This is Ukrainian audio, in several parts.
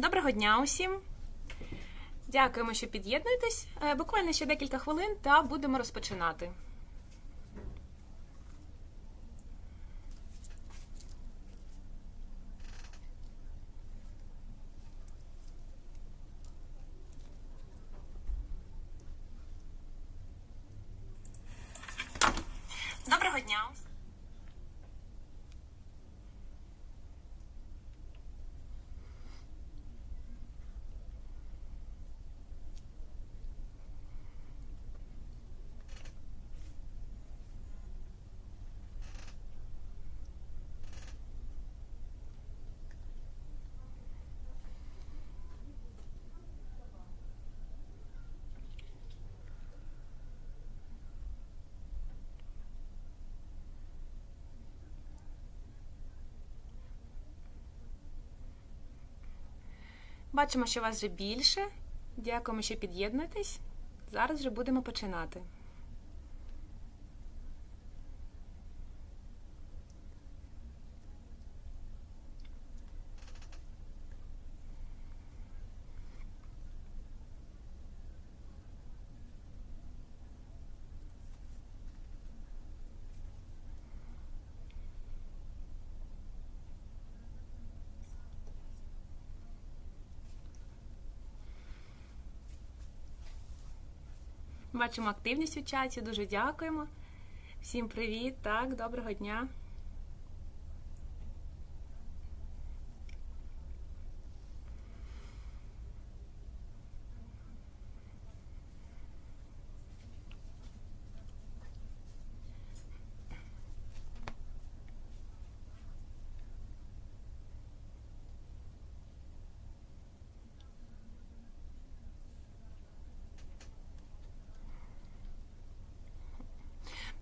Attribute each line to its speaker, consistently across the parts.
Speaker 1: Доброго дня усім. Дякуємо, що під'єднуєтесь. Е, Буквально ще декілька хвилин та будемо розпочинати. Доброго дня. Бачимо, що вас вже більше. Дякуємо, що під'єднуєтесь. Зараз вже будемо починати. Бачимо активність у чаті. Дуже дякуємо. Всім привіт. Так, доброго дня.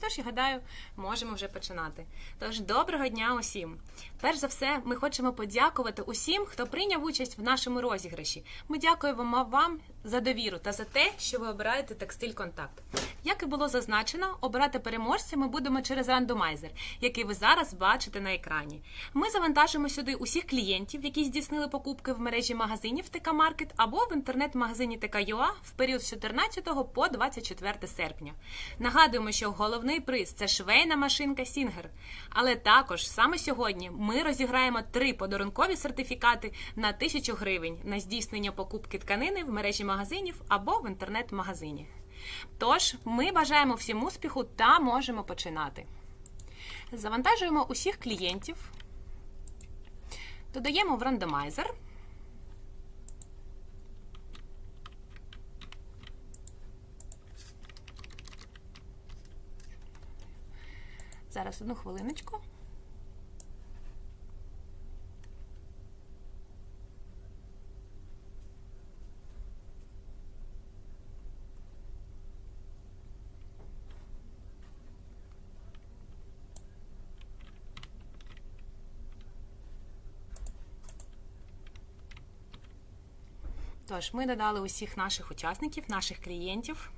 Speaker 1: Тож, я гадаю, можемо вже починати. Тож, доброго дня усім! Перш за все, ми хочемо подякувати усім, хто прийняв участь в нашому розіграші. Ми дякуємо вам за довіру та за те, що ви обираєте текстиль контакт. Як і було зазначено, обирати переможця ми будемо через рандомайзер, який ви зараз бачите на екрані. Ми завантажимо сюди усіх клієнтів, які здійснили покупки в мережі магазинів ТК Маркет або в інтернет-магазині ТК.ЮА в період з 14 по 24 серпня. Нагадуємо, що головний приз це швейна машинка Сінгер. Але також саме сьогодні ми розіграємо три подарункові сертифікати на 1000 гривень на здійснення покупки тканини в мережі магазинів або в інтернет-магазині. Тож, ми бажаємо всім успіху та можемо починати. Завантажуємо усіх клієнтів, додаємо в рандомайзер. Зараз одну хвилиночку. Тож, ми додали усіх наших учасників, наших клієнтів.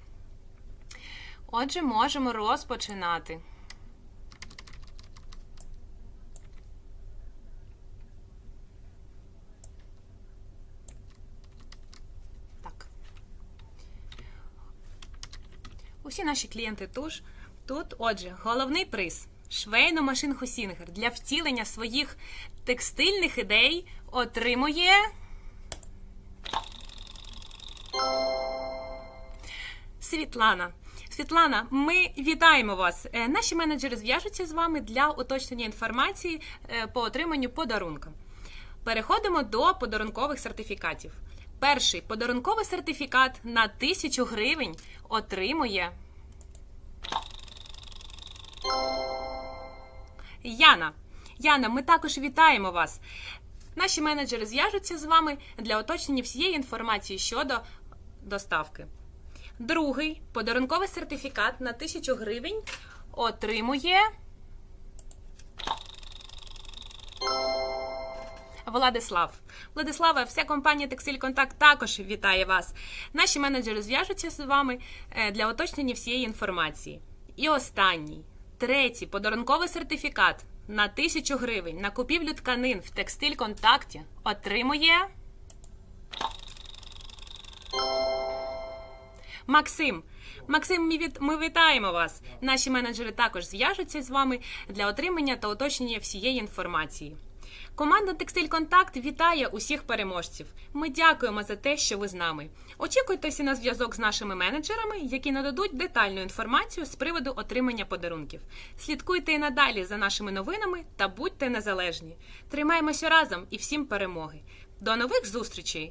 Speaker 1: Отже, можемо розпочинати. Так. Усі наші клієнти туж тут. Отже, головний приз швейну машинку Сінгер для втілення своїх текстильних ідей отримує. Світлана. Світлана, ми вітаємо вас. Е, Наші менеджери зв'яжуться з вами для уточнення інформації е, по отриманню подарунка. Переходимо до подарункових сертифікатів. Перший подарунковий сертифікат на 1000 гривень отримує Яна. Яна, ми також вітаємо вас. Наші менеджери зв'яжуться з вами для уточнення всієї інформації щодо доставки. Другий подарунковий сертифікат на 1000 гривень отримує Владислав. Владислава, вся компанія Текстиль Контакт також вітає вас. Наші менеджери зв'яжуться з вами е, для уточнення всієї інформації. І останній, третій подарунковий сертифікат на 1000 гривень на купівлю тканин в Текстиль Контакті отримує Максим, Максим, ми, вітаємо вас. Наші менеджери також зв'яжуться з вами для отримання та уточнення всієї інформації. Команда Текстиль Контакт вітає усіх переможців. Ми дякуємо за те, що ви з нами. Очікуйтеся на зв'язок з нашими менеджерами, які нададуть детальну інформацію з приводу отримання подарунків. Слідкуйте і надалі за нашими новинами та будьте незалежні. Тримаємося разом і всім перемоги. До нових зустрічей!